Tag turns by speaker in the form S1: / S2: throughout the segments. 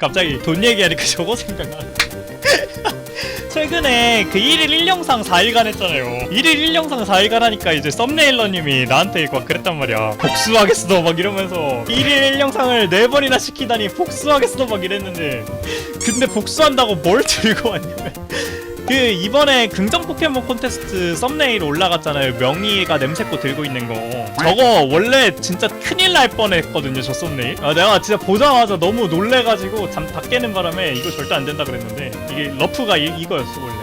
S1: 갑자기 돈 얘기하니까 저거 생각나. 최근에 그 1일 1영상 4일간 했잖아요. 1일 1영상 4일간 하니까 이제 썸네일러님이 나한테 막 그랬단 말이야. 복수하겠어 막 이러면서 1일 1영상을 4번이나 시키다니 복수하겠어 막 이랬는데 근데 복수한다고 뭘 들고 왔냐면 그 이번에 긍정 포켓몬 콘테스트 썸네일 올라갔잖아요. 명희가 냄새코 들고 있는 거. 저거 원래 진짜 큰일 날 뻔했거든요. 저 썸네일. 아, 내가 진짜 보자마자 너무 놀래가지고 잠 다 깨는 바람에 이거 절대 안 된다 그랬는데 이게 러프가 이, 이거였어 원래.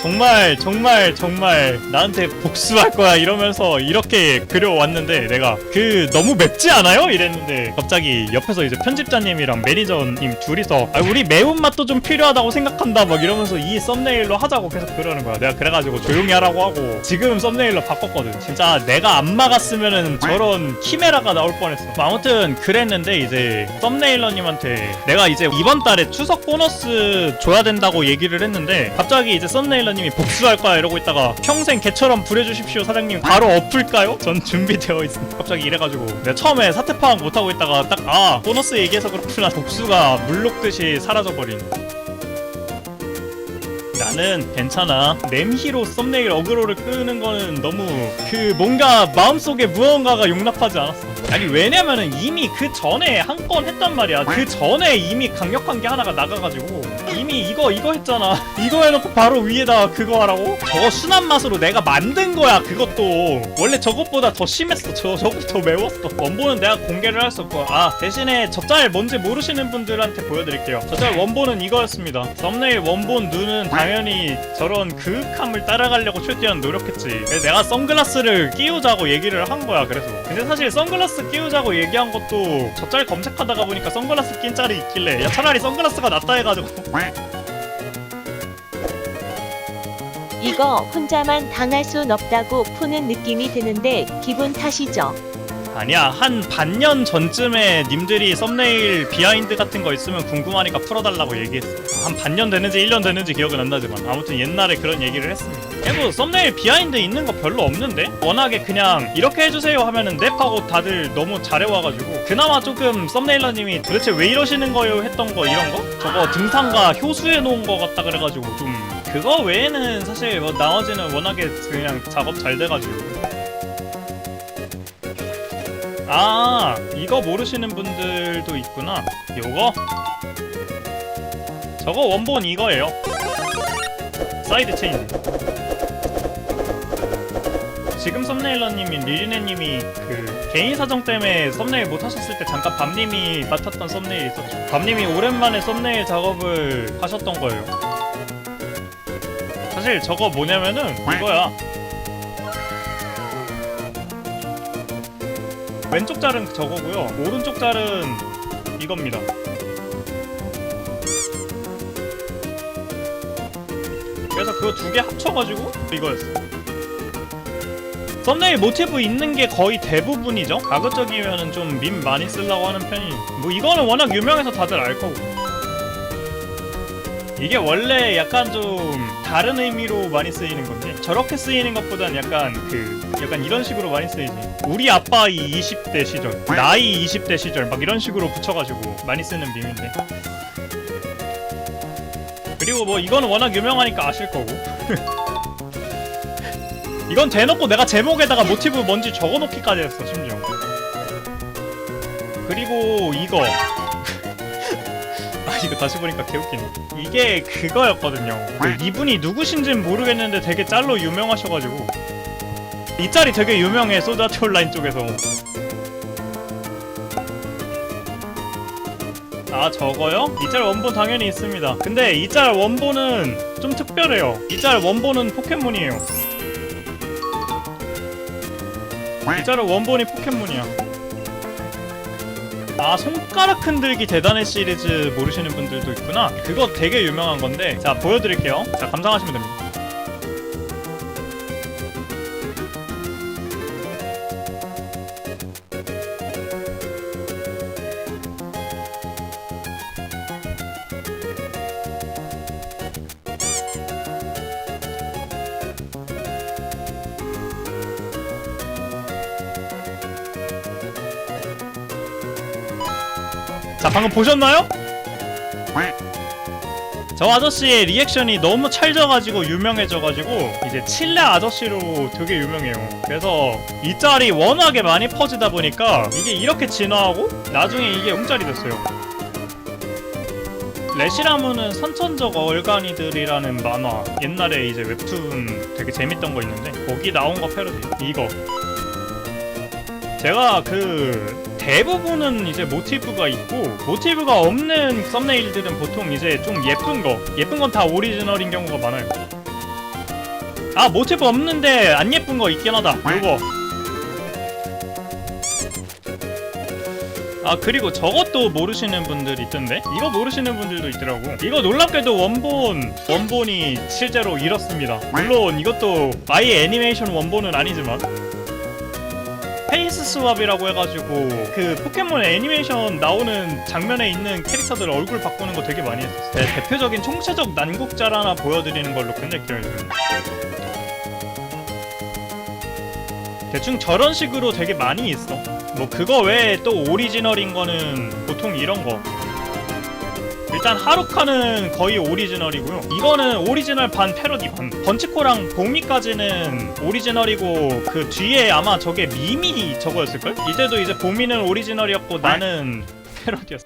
S1: 정말 정말 정말 나한테 복수할 거야 이러면서 이렇게 그려왔는데 내가 그 너무 맵지 않아요? 이랬는데 갑자기 옆에서 이제 편집자님이랑 매니저님 둘이서 아, 우리 매운맛도 좀 필요하다고 생각한다 막 이러면서 이 썸네일로 하자고 계속 그러는 거야. 내가 그래가지고 조용히 하라고 하고 지금 썸네일로 바꿨거든. 진짜 내가 안 막았으면은 저런 키메라가 나올 뻔했어. 뭐 아무튼 그랬는데 이제 썸네일러님한테 내가 이제 이번 달에 추석 보너스 줘야 된다고 얘기를 했는데 갑자기 이제 썸네일 러님이 복수할 거야 이러고 있다가 평생 개처럼 부려주십시오 사장님 바로 엎을까요? 전 준비되어 있습니다 갑자기 이래가지고 내가 처음에 사태 파악 못하고 있다가 딱 아 보너스 얘기해서 그렇구나 복수가 물 녹듯이 사라져버린 나는 괜찮아. 램히로 썸네일 어그로를 끄는 거는 너무 그 뭔가 마음속에 무언가가 용납하지 않았어. 아니 왜냐면은 이미 그 전에 한 건 했단 말이야. 그 전에 이미 강력한 게 하나가 나가가지고 이미 이거 이거 했잖아. 이거 해놓고 바로 위에다 그거 하라고? 저거 순한 맛으로 내가 만든 거야. 그것도 원래 저것보다 더 심했어. 저 저거 더 매웠어. 원본은 내가 공개를 할 수 없고 아 대신에 저 짤 뭔지 모르시는 분들한테 보여드릴게요. 저 짤 원본은 이거였습니다. 썸네일 원본 눈은 당연히 저런 그윽함을 따라가려고 최대한 노력했지. 내가 선글라스를 끼우자고 얘기를 한 거야. 그래서 근데 사실 선글라스 끼우자고 얘기한 것도 저 짤 검색하다가 보니까 선글라스 낀 짤이 있길래 야 차라리 선글라스가 낫다 해가지고
S2: 이거 혼자만 당할 순 없다고 푸는 느낌이 드는데 기분 탓이죠.
S1: 아니야 한 반년 전쯤에 님들이 썸네일 비하인드 같은 거 있으면 궁금하니까 풀어달라고 얘기했어. 한 반년 되는지 1년 되는지 기억은 안 나지만 아무튼 옛날에 그런 얘기를 했습니다. 그리고 썸네일 비하인드 있는 거 별로 없는데? 워낙에 그냥 이렇게 해주세요 하면은 넵하고 다들 너무 잘해와가지고 그나마 조금 썸네일러님이 도대체 왜 이러시는 거예요? 했던 거 이런 거? 저거 등산과 효수해 놓은 거 같다 그래가지고 좀 그거 외에는 사실 뭐 나머지는 워낙에 그냥 작업 잘 돼가지고 아 이거 모르시는 분들도 있구나. 요거? 저거 원본 이거예요. 사이드 체인. 지금 썸네일러님인 리리네님이 그 개인 사정 때문에 썸네일 못 하셨을 때 잠깐 밤님이 맡았던 썸네일 있었죠. 밤님이 오랜만에 썸네일 작업을 하셨던 거예요. 사실 저거 뭐냐면은 이거야 왼쪽 짤은 저거고요. 오른쪽 짤은 이겁니다. 그래서 그거 두 개 합쳐가지고 이거였어. 썸네일 모티브 있는 게 거의 대부분이죠. 가급적이면은 좀밈 많이 쓰려고 하는 편이. 뭐 이거는 워낙 유명해서 다들 알 거고. 이게 원래 약간 좀 다른 의미로 많이 쓰이는 건데 저렇게 쓰이는 것보다는 약간 그 약간 이런 식으로 많이 쓰이지. 우리 아빠 이 20대 시절 나이 20대 시절 막 이런 식으로 붙여가지고 많이 쓰는 밈인데. 그리고 뭐 이거는 워낙 유명하니까 아실 거고. 이건 대놓고 내가 제목에다가 모티브 뭔지 적어놓기까지 했어 심지어. 그리고 이거. 아 이거 다시 보니까 개웃기네. 이게 그거였거든요. 그 이분이 누구신지는 모르겠는데 되게 짤로 유명하셔가지고 이 짤이 되게 유명해 소드아트 온라인 쪽에서. 아 저거요? 이 짤 원본 당연히 있습니다. 근데 이 짤 원본은 좀 특별해요. 이 짤 원본은 포켓몬이에요. 이 짤은 원본이 포켓몬이야. 아 손가락 흔들기 대단해 시리즈 모르시는 분들도 있구나. 그거 되게 유명한 건데 자 보여드릴게요. 자 감상하시면 됩니다 자자 방금 보셨나요? 저 아저씨의 리액션이 너무 찰져가지고 유명해져가지고 이제 칠레 아저씨로 되게 유명해요. 그래서 이 짤이 워낙에 많이 퍼지다 보니까 이게 이렇게 진화하고 나중에 이게 음짤이 됐어요. 레시라무는 선천적 얼간이들이라는 만화 옛날에 이제 웹툰 되게 재밌던 거 있는데 거기 나온 거 패러디 이거. 제가 그 대부분은 이제 모티브가 있고 모티브가 없는 썸네일들은 보통 이제 좀 예쁜 거 예쁜 건 다 오리지널인 경우가 많아요. 아 모티브 없는데 안 예쁜 거 있긴 하다. 요거. 아 그리고 저것도 모르시는 분들 있던데? 이거 모르시는 분들도 있더라고. 이거 놀랍게도 원본 원본이 실제로 이렇습니다. 물론 이것도 아예 애니메이션 원본은 아니지만 페이스 스왑이라고 해가지고 그 포켓몬 애니메이션 나오는 장면에 있는 캐릭터들 얼굴 바꾸는 거 되게 많이 했었어요. 네, 대표적인 총체적 난국잘 하나 보여드리는 걸로 굉장히 기억해요 대충 저런 식으로 되게 많이 있어. 뭐 그거 외에 또 오리지널인 거는 보통 이런 거 일단 하루카는 거의 오리지널이고요. 이거는 오리지널 반 패러디 반. 번치코랑 보미까지는 오리지널이고 그 뒤에 아마 저게 미미 저거였을걸? 이때도 이제 보미는 오리지널이었고 나는 패러디였어.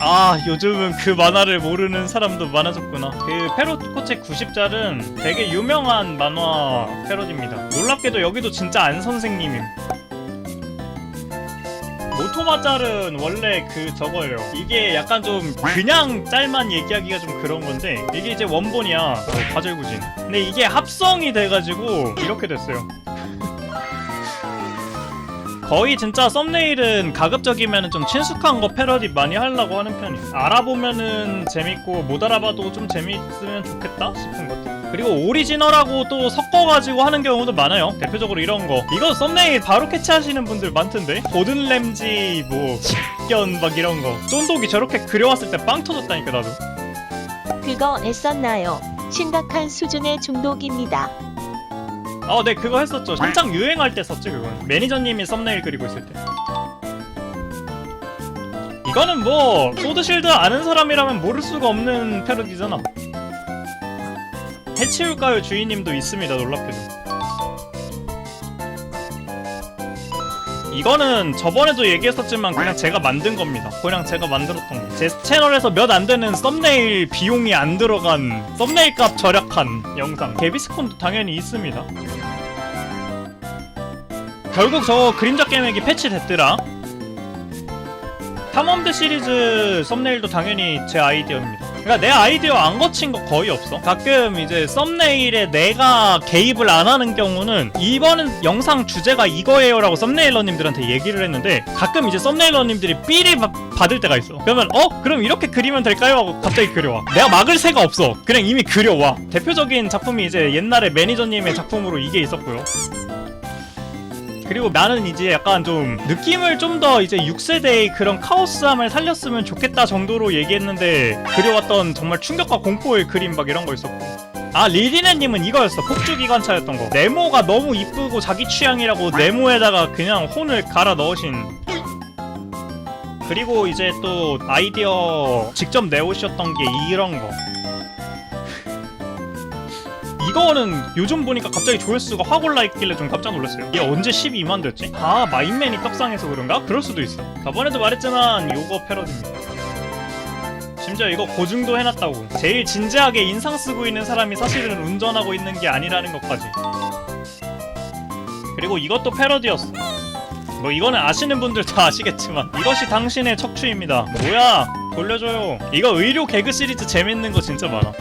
S1: 아 요즘은 그 만화를 모르는 사람도 많아졌구나. 그 페로코체 90잘은 되게 유명한 만화 패러디입니다. 놀랍게도 여기도 진짜 안 선생님임 모토마 짤은 원래 그 저거예요 이게 약간 좀 그냥 짤만 얘기하기가 좀 그런 건데 이게 이제 원본이야 어, 과절구진 근데 이게 합성이 돼가지고 이렇게 됐어요 거의 진짜 썸네일은 가급적이면 좀 친숙한 거 패러디 많이 하려고 하는 편이에요. 알아보면은 재밌고 못 알아봐도 좀 재밌으면 좋겠다 싶은 것들. 그리고 오리지널하고 또 섞어가지고 하는 경우도 많아요. 대표적으로 이런 거. 이거 썸네일 바로 캐치하시는 분들 많던데. 고든 램지 뭐 식견 막 이런 거. 쫀독이 저렇게 그려왔을 때 빵 터졌다니까 나도.
S2: 그거 애썼나요? 심각한 수준의 중독입니다.
S1: 아, 네 그거 했었죠. 한창 유행할 때 썼지 그건. 매니저님이 썸네일 그리고 있을 때. 이거는 뭐 소드실드 아는 사람이라면 모를 수가 없는 패러디잖아. 해치울까요 주인님도 있습니다 놀랍게도. 이거는 저번에도 얘기했었지만 그냥 제가 만든 겁니다. 그냥 제가 만들었던 거. 제 채널에서 몇 안 되는 썸네일 비용이 안 들어간 썸네일 값 절약한 영상. 개비스콘도 당연히 있습니다. 결국 저 그림자 깨매기 패치됐더라. 탐험대 시리즈 썸네일도 당연히 제 아이디어입니다. 그러니까 내 아이디어 안 거친 거 거의 없어. 가끔 이제 썸네일에 내가 개입을 안 하는 경우는 이번 영상 주제가 이거예요라고 썸네일러님들한테 얘기를 했는데 가끔 이제 썸네일러님들이 삐를 바- 받을 때가 있어. 그러면 어 그럼 이렇게 그리면 될까요? 하고 갑자기 그려와. 내가 막을 새가 없어. 그냥 이미 그려와. 대표적인 작품이 이제 옛날에 매니저님의 작품으로 이게 있었고요. 그리고 나는 이제 약간 좀 느낌을 좀 더 이제 6세대의 그런 카오스함을 살렸으면 좋겠다 정도로 얘기했는데 그려왔던 정말 충격과 공포의 그림 막 이런 거 있었고. 아 리리네님은 이거였어. 폭주기관차였던 거. 네모가 너무 이쁘고 자기 취향이라고 네모에다가 그냥 혼을 갈아 넣으신. 그리고 이제 또 아이디어 직접 내오셨던 게 이런 거 이거는 요즘 보니까 갑자기 조회수가 확 올라 있길래 좀 깜짝 놀랐어요. 이게 언제 12만 됐지? 아 마인맨이 떡상해서 그런가? 그럴 수도 있어. 저번에도 말했지만 요거 패러디입니다. 심지어 이거 고증도 해놨다고. 제일 진지하게 인상 쓰고 있는 사람이 사실은 운전하고 있는 게 아니라는 것까지. 그리고 이것도 패러디였어. 뭐 이거는 아시는 분들 다 아시겠지만 이것이 당신의 척추입니다. 뭐야? 돌려줘요. 이거 의료 개그 시리즈 재밌는 거 진짜 많아.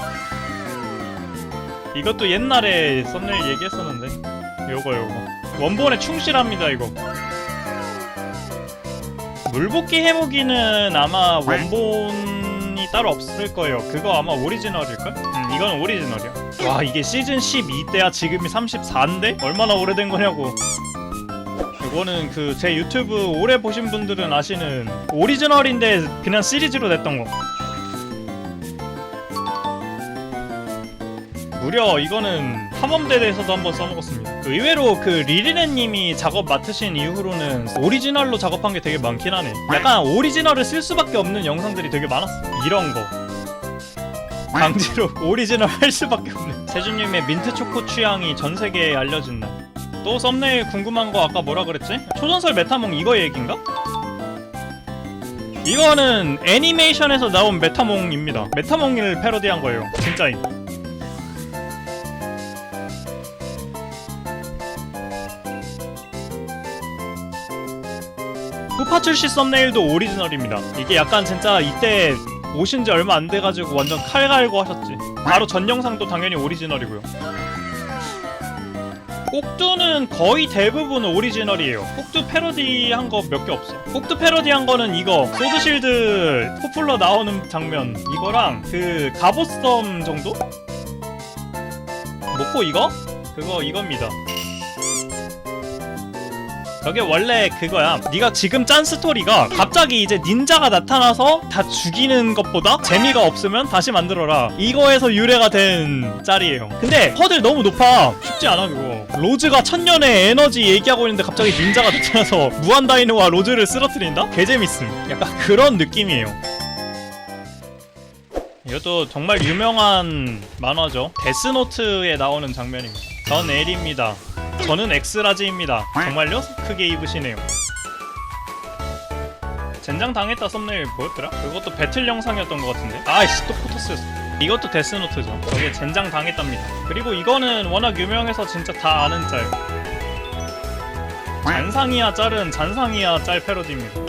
S1: 이것도 옛날에 썸네일 얘기했었는데. 요거 요거. 원본에 충실합니다 이거. 물복기 해보기는 아마 원본이 따로 없을 거예요. 그거 아마 오리지널일걸? 음. 이건 오리지널이야. 와 이게 시즌 12때야? 지금이 34인데? 얼마나 오래된 거냐고. 이거는 그 제 유튜브 오래 보신 분들은 아시는 오리지널인데 그냥 시리즈로 냈던 거 무려 이거는 탐험대에서도 한번 써먹었습니다. 의외로 그 리리네님이 작업 맡으신 이후로는 오리지널로 작업한 게 되게 많긴 하네. 약간 오리지널을 쓸 수밖에 없는 영상들이 되게 많았어. 이런 거. 강제로 오리지널 할 수밖에 없네. 세준님의 민트 초코 취향이 전 세계에 알려진 날. 또 썸네일 궁금한 거 아까 뭐라 그랬지? 초전설 메타몽 이거 얘긴가? 이거는 애니메이션에서 나온 메타몽입니다. 메타몽을 패러디한 거예요. 진짜인. 후파 출시 썸네일도 오리지널입니다. 이게 약간 진짜 이때 오신 지 얼마 안 돼가지고 완전 칼 갈고 하셨지. 바로 전 영상도 당연히 오리지널이고요. 꼭두는 거의 대부분 오리지널이에요. 꼭두 패러디 한 거 몇 개 없어. 꼭두 패러디 한 거는 이거 소드실드 포플러 나오는 장면 이거랑 그 갑옷섬 정도? 목포 이거? 그거 이겁니다. 저게 원래 그거야. 네가 지금 짠 스토리가 갑자기 이제 닌자가 나타나서 다 죽이는 것보다 재미가 없으면 다시 만들어라. 이거에서 유래가 된 짤이에요. 근데 허들 너무 높아. 쉽지 않아 그거. 로즈가 천년의 에너지 얘기하고 있는데 갑자기 닌자가 나타나서 무한 다이노와 로즈를 쓰러뜨린다? 개재밌음. 약간 그런 느낌이에요. 이것도 정말 유명한 만화죠. 데스노트에 나오는 장면입니다. 전 L입니다. 저는 엑스라지입니다. 정말요? 크게 입으시네요. 젠장 당했다 썸네일 뭐였더라? 그것도 배틀 영상이었던 것 같은데. 아이씨 또 포토스였어. 이것도 데스노트죠. 저게 젠장 당했답니다. 그리고 이거는 워낙 유명해서 진짜 다 아는 짤. 잔상이야 짤은 잔상이야 짤 패러디입니다.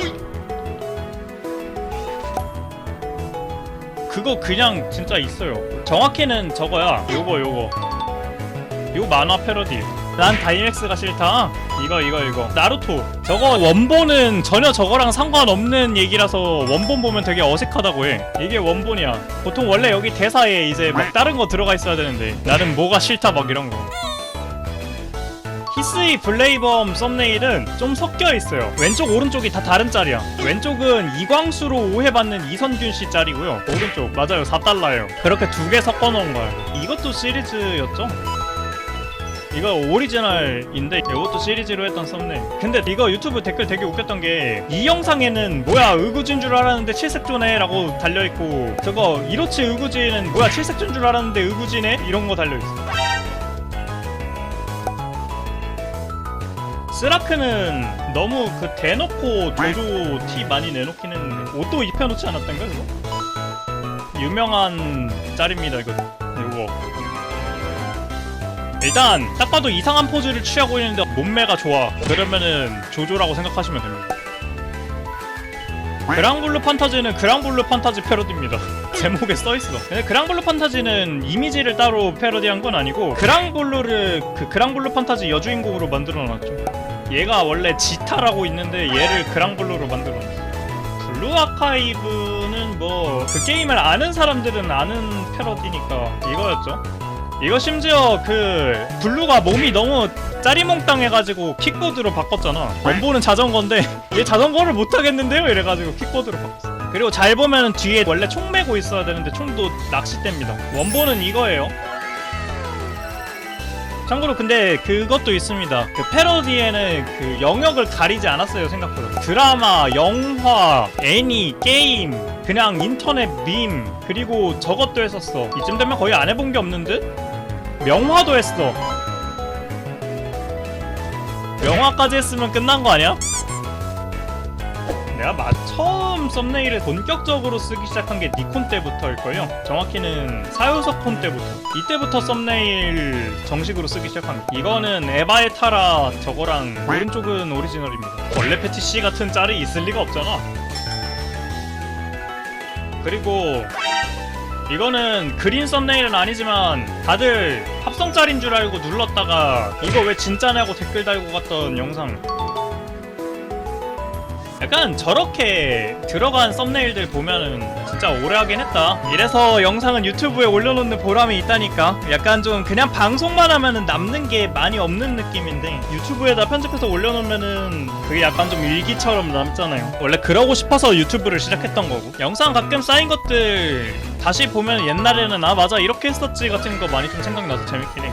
S1: 그거 그냥 진짜 있어요. 정확히는 저거야. 요거 요거. 요 만화 패러디. 난 다이맥스가 싫다. 이거 이거 이거. 나루토. 저거 원본은 전혀 저거랑 상관없는 얘기라서 원본 보면 되게 어색하다고 해. 이게 원본이야. 보통 원래 여기 대사에 이제 막 다른 거 들어가 있어야 되는데 나는 뭐가 싫다 막 이런 거. 히스이 블레이범 썸네일은 좀 섞여 있어요. 왼쪽 오른쪽이 다 다른 짤이야. 왼쪽은 이광수로 오해받는 이선균 씨 짤이고요. 오른쪽 맞아요 4달러예요. 그렇게 두 개 섞어 놓은 거예요. 이것도 시리즈였죠? 이거 오리지널인데 이것도 시리즈로 했던 썸네일. 근데 이거 유튜브 댓글 되게 웃겼던 게 이 영상에는 뭐야 의구진 줄 알았는데 칠색조네? 라고 달려있고 저거 이로치 의구진은 뭐야 칠색조인 줄 알았는데 의구지네? 이런 거 달려있어. 스라크는 너무 그 대놓고 조조 티 많이 내놓긴 했는데 옷도 입혀놓지 않았던가 그거? 유명한 짤입니다 이거 일단 딱 봐도 이상한 포즈를 취하고 있는데 몸매가 좋아. 그러면은 조조라고 생각하시면 됩니다. 그랑블루 판타지는 그랑블루 판타지 패러디입니다. 제목에 써있어. 근데 그랑블루 판타지는 이미지를 따로 패러디한 건 아니고 그랑블루를 그 그랑블루 판타지 여주인공으로 만들어놨죠. 얘가 원래 지타라고 있는데 얘를 그랑블루로 만들어놨어. 블루 아카이브는 뭐 그 게임을 아는 사람들은 아는 패러디니까 이거였죠 이거 심지어 그 블루가 몸이 너무 짜리몽땅 해가지고 킥보드로 바꿨잖아. 원본은 자전거인데 얘 자전거를 못하겠는데요? 이래가지고 킥보드로 바꿨어. 그리고 잘 보면 뒤에 원래 총 메고 있어야 되는데 총도 낚싯대입니다. 원본은 이거예요. 참고로 근데 그것도 있습니다. 그 패러디에는 그 영역을 가리지 않았어요 생각보다. 드라마, 영화, 애니, 게임 그냥 인터넷 밈 그리고 저것도 했었어. 이쯤 되면 거의 안 해본 게 없는 듯? 명화도 했어. 명화까지 했으면 끝난 거 아니야? 내가 마, 처음 썸네일을 본격적으로 쓰기 시작한 게 니콘 때부터일걸요? 정확히는 사유석폰 때부터. 이때부터 썸네일 정식으로 쓰기 시작한 이거는 에바의 타라 저거랑 오른쪽은 오리지널입니다. 원래 패티씨 같은 짤이 있을 리가 없잖아 그리고 이거는 그린 썸네일은 아니지만 다들 합성짤인 줄 알고 눌렀다가 이거 왜 진짜냐고 댓글 달고 갔던 영상 약간 저렇게 들어간 썸네일들 보면은 진짜 오래 하긴 했다. 이래서 영상은 유튜브에 올려놓는 보람이 있다니까. 약간 좀 그냥 방송만 하면은 남는 게 많이 없는 느낌인데 유튜브에다 편집해서 올려놓으면은 그게 약간 좀 일기처럼 남잖아요. 원래 그러고 싶어서 유튜브를 시작했던 거고. 영상 가끔 쌓인 것들 다시 보면 옛날에는 아 맞아. 이렇게 했었지 같은 거 많이 좀 생각나서 재밌긴 해